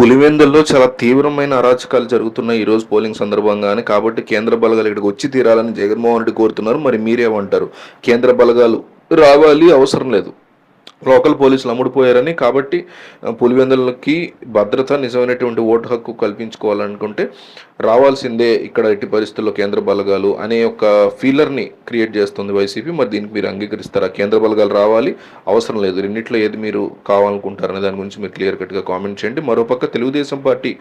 పులివెందుల్లో చాలా తీవ్రమైన అరాచకాలు జరుగుతున్నాయి ఈరోజు పోలింగ్ సందర్భంగానే. కాబట్టి కేంద్ర బలగాలు ఇక్కడికి వచ్చి తీరాలని జగన్మోహన్ రెడ్డి కోరుతున్నారు. మరి మీరేమంటారు? కేంద్ర బలగాలు రావాలి అవసరం లేదు. లోకల్ పోలీసులు అమ్ముడుపోయారని కాబట్టి పులివెందులకి భద్రత నిజమైనటువంటి ఓటు హక్కు కల్పించుకోవాలనుకుంటే రావాల్సిందే ఇక్కడ ఎట్టి పరిస్థితుల్లో కేంద్ర బలగాలు అనే ఒక ఫీలర్ని క్రియేట్ చేస్తుంది వైసీపీ. మరి దీనికి మీరు అంగీకరిస్తారా? కేంద్ర బలగాలు రావాలి అవసరం లేదు. రెండింటిలో ఏది మీరు కావాలనుకుంటారనే దాని గురించి మీరు క్లియర్ కట్గా కామెంట్ చేయండి. మరోపక్క తెలుగుదేశం పార్టీ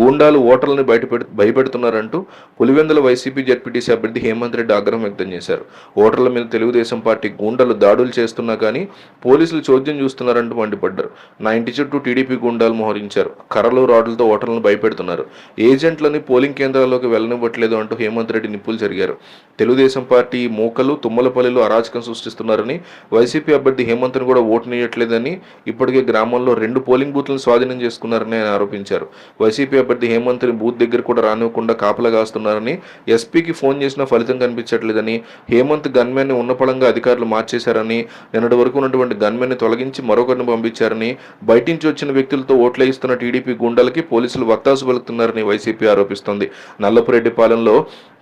గూండాలు ఓటర్లని బయటపెడు భయపెడుతున్నారంటూ పులివెందుల వైసీపీ జడ్పీటీసీ అభ్యర్థి హేమంత్ రెడ్డి ఆగ్రహం వ్యక్తం చేశారు. ఓటర్ల మీద తెలుగుదేశం పార్టీ గూండాలు దాడులు చేస్తున్నా కానీ పోలీసులు చోద్యం చూస్తున్నారంటూ మండిపడ్డారు. నా ఇంటి చుట్టూ టీడీపీ గుండాలు మోహరించారు. కర్రలు రాడ్లతో ఓటర్లను భయపెడుతున్నారు. ఏజెంట్లని పోలింగ్ కేంద్రాల్లోకి వెళ్ళనివ్వట్లేదు అంటూ హేమంత్ రెడ్డి నిప్పులు జరిగారు. తెలుగుదేశం పార్టీ మూకలు తుమ్మలపల్లిలో అరాచకం సృష్టిస్తున్నారని వైసీపీ అభ్యర్థి హేమంత్ను కూడా ఓటునియట్లేదని ఇప్పటికే గ్రామంలో రెండు పోలింగ్ బూత్లను స్వాధీనం చేసుకున్నారని ఆయన ఆరోపించారు. వైసీపీ అభ్యర్థి హేమంత్ని బూత్ దగ్గర కూడా రానివ్వకుండా కాపలా కాస్తున్నారని ఎస్పీకి ఫోన్ చేసినా ఫలితం కనిపించట్లేదని హేమంత్ గన్మెన్ ఉన్నపళంగా అధికారులు మార్చేశారని నిన్నటి వరకు ఉన్నటువంటి గన్మెన్ని తొలగించి మరొకరిని పంపించారని బయట నుంచి వచ్చిన వ్యక్తులతో ఓట్లేయిస్తున్న టీడీపీ గుండాలకి పోలీసులు వత్తాసు పలుకుతున్నారని వైసీపీ ఆరోపిస్తోంది. నల్లపురెడ్డి పాలెంలో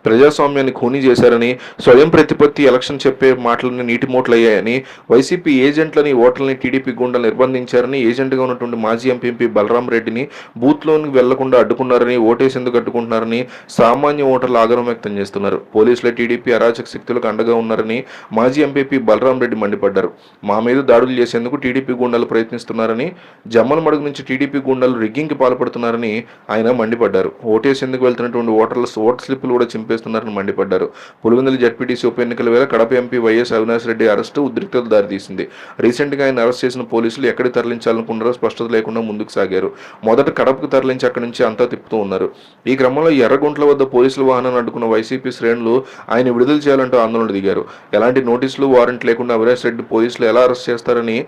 ప్రజాస్వామ్యాన్ని ఖూనీ చేశారని స్వయం ప్రతిపత్తి ఎలక్షన్ చెప్పే మాటలని నీటి మూటలయ్యాయని వైసీపీ ఏజెంట్లని ఓట్లని టీడీపీ గుండెలు నిర్బంధించారని ఏజెంట్గా ఉన్నటువంటి మాజీ ఎంపీ బలరాం రెడ్డిని బూత్లోనికి వెళ్ళకుండా అడ్డుకున్నారని ఓటేసేందుకు అడ్డుకుంటున్నారని సామాన్య ఓటర్లు ఆగ్రహం వ్యక్తం చేస్తున్నారు. పోలీసుల టీడీపీ అరాచక శక్తులకు అండగా ఉన్నారని మాజీ ఎంపీ బలరాం రెడ్డి మండిపడ్డారు. మా మీద దాడులు చేసేందుకు టీడీపీ గుండాలు ప్రయత్నిస్తున్నారని జమ్మల మడుగు నుంచి టీడీపీ గుండాలు రిగ్గింగ్కి పాల్పడుతున్నారని ఆయన మండిపడ్డారు. ఓటేసేందుకు వెళ్తున్నటువంటి ఓటర్ల ఓట్ స్లిప్లు కూడా చింపేస్తున్నారని మండిపడ్డారు. పులివెందుల జడ్పీటీసీ ఉప ఎన్నికల వేళ Kadapa MP YS Avinash Reddy arrest ఉద్రిక్తత దారితీసింది. రీసెంట్గా ఆయన అరెస్ట్ చేసిన పోలీసులు ఎక్కడికి తరలించాలనుకున్నారో స్పష్టత లేకుండా ముందుకు సాగారు. మొదట కడపకు తరలించి అక్కడి నుంచి అంతా తిప్పుతూ ఉన్నారు. ఈ క్రమంలో ఎర్రగుంట్ల వద్ద పోలీసుల వాహనాన్ని అడ్డుకున్న వైసీపీ శ్రేణులు ఆయన విడుదల చేయాలంటూ ఆందోళన దిగారు. ఎలాంటి నోటీసులు వారెంట్ లేకుండా అవినాష్ రెడ్డి పోలీసులు ఎలా అరెస్ట్ చేస్తారని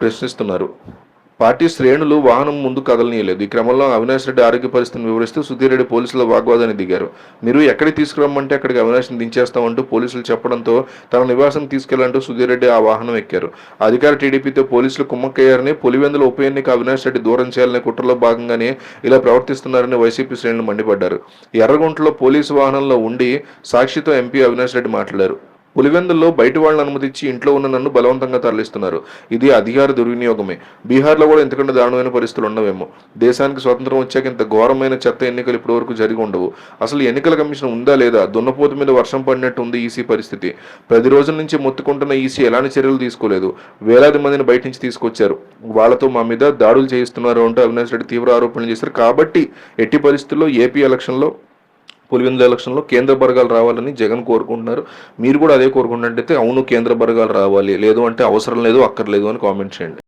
ప్రశ్నిస్తున్నారు. పార్టీ శ్రేణులు వాహనం ముందు కదలనీయలేదు. ఈ క్రమంలో అవినాష్ రెడ్డి ఆరోగ్య పరిస్థితిని వివరిస్తూ సుధీర్ రెడ్డి పోలీసుల వాగ్వాదాన్ని దిగారు. మీరు ఎక్కడికి తీసుకురమ్మంటే అక్కడికి అవినాష్ని దించేస్తామంటూ పోలీసులు చెప్పడంతో తన నివాసం తీసుకెళ్ళంటూ సుధీర్ రెడ్డి ఆ వాహనం ఎక్కారు. అధికార టీడీపీతో పోలీసులు కుమ్మక్కయ్యారని పులివెందుల ఉప ఎన్నిక అవినాష్ రెడ్డి దూరం చేయాలనే కుట్రలో భాగంగానే ఇలా ప్రవర్తిస్తున్నారని వైసీపీ శ్రేణులు మండిపడ్డారు. ఎర్రగుంటలో పోలీసు వాహనంలో ఉండి సాక్షితో ఎంపీ అవినాష్ రెడ్డి మాట్లాడారు. పులివెందుల్లో బయట వాళ్ళని అనుమతించి ఇంట్లో ఉన్న నన్ను బలవంతంగా తరలిస్తున్నారు. ఇది అధికార దుర్వినియోగమే. బీహార్లో కూడా ఎంతకంటే దారుణమైన పరిస్థితులు ఉండవేమో. దేశానికి స్వతంత్రం వచ్చాక ఇంత ఘోరమైన చెత్త ఎన్నికలు ఇప్పటి వరకు జరిగి ఉండవు. అసలు ఎన్నికల కమిషన్ ఉందా లేదా? దున్నపోతు మీద వర్షం పడినట్టు ఉంది ఈసీ పరిస్థితి. పది రోజుల నుంచి మొత్తుకుంటున్న ఈసీ ఎలాంటి చర్యలు తీసుకోలేదు. వేలాది మందిని బయట నుంచి తీసుకొచ్చారు. వాళ్ళతో మా మీద దాడులు చేయిస్తున్నారు అంటూ అవినాష్ రెడ్డి తీవ్ర ఆరోపణలు చేశారు. కాబట్టి ఎట్టి పరిస్థితుల్లో ఏపీ ఎలక్షన్లో పులివెందుల ఎలక్షన్లో కేంద్ర బరగాలు రావాలని జగన్ కోరుకుంటున్నారు. మీరు కూడా అదే కోరుకుంటున్నట్టయితే అవును కేంద్ర బరగాలు రావాలి. లేదు అంటే అవసరం లేదు అక్కర్లేదు అని కామెంట్ చేయండి.